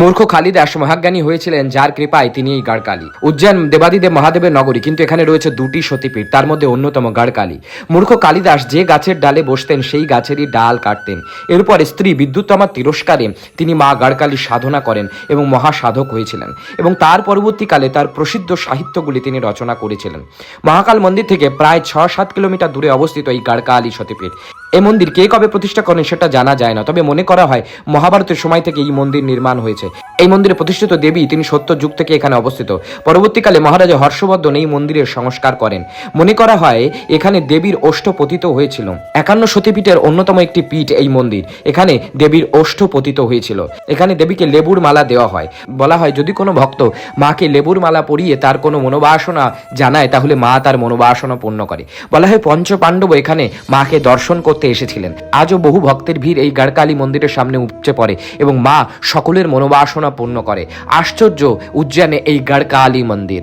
মূর্খ খালিদ কালিদাস মহাজ্ঞানী হয়েছিলেন যার কৃপায় তিনি এই গাড়কালী। উজ্জয়ন দেবাদিদেব মহাদেবের নগরী, কিন্তু এখানে রয়েছে দুটি সতীপীঠ, তার মধ্যে অন্যতম গাড়কালী। মূর্খ কালিদাস যে গাছের ডালে বসতেন, সেই গাছেরই ডাল কাটতেন। এরপর স্ত্রী বিদ্যুৎতমার তিরস্কারে তিনি মা গাড়কালীর সাধনা করেন এবং মহাসাধক হয়েছিলেন এবং তার পরবর্তীকালে তার প্রসিদ্ধ সাহিত্যগুলি তিনি রচনা করেছিলেন। মহাকাল মন্দির থেকে প্রায় ছ সাত কিলোমিটার দূরে অবস্থিত এই গাড়কালী সতীপীঠ। এই মন্দির কে কবে প্রতিষ্ঠা করেন সেটা জানা যায় না। তবে মনে করা হয়, মহাভারতের সময় থেকে এই মন্দির নির্মাণ হয়েছে। এই মন্দিরে প্রতিষ্ঠিত দেবী, তিনি সত্য যুগ থেকে এখানে অবস্থিত। পরবর্তীকালে মহারাজা হর্ষবর্ধন এই মন্দিরের সংস্কার করেন। মনে করা হয়, এখানে দেবীর ওষ্ঠ পতিত হয়েছিল। একান্ন সতীপীঠের অন্যতম একটি পীঠ এই মন্দির। এখানে দেবীর ওষ্ঠ পতিত হয়েছিল। এখানে দেবীকে লেবুর মালা দেওয়া হয়। বলা হয়, যদি কোনো ভক্ত মাকে লেবুর মালা পরিয়ে তার কোনো মনোবাসনা জানায়, তাহলে মা তার মনোবাসনা পূর্ণ করে। বলা হয় পঞ্চ পাণ্ডব এখানে মাকে দর্শন করতে এসেছিলেন। আজও বহু ভক্তের ভিড় এই গাড়কালী মন্দিরের সামনে উপচে পড়ে এবং মা সকলের মনোবাসনা পূর্ণ করে। আশ্চর্য উজ্জয়নে এই গাড়কালী মন্দির।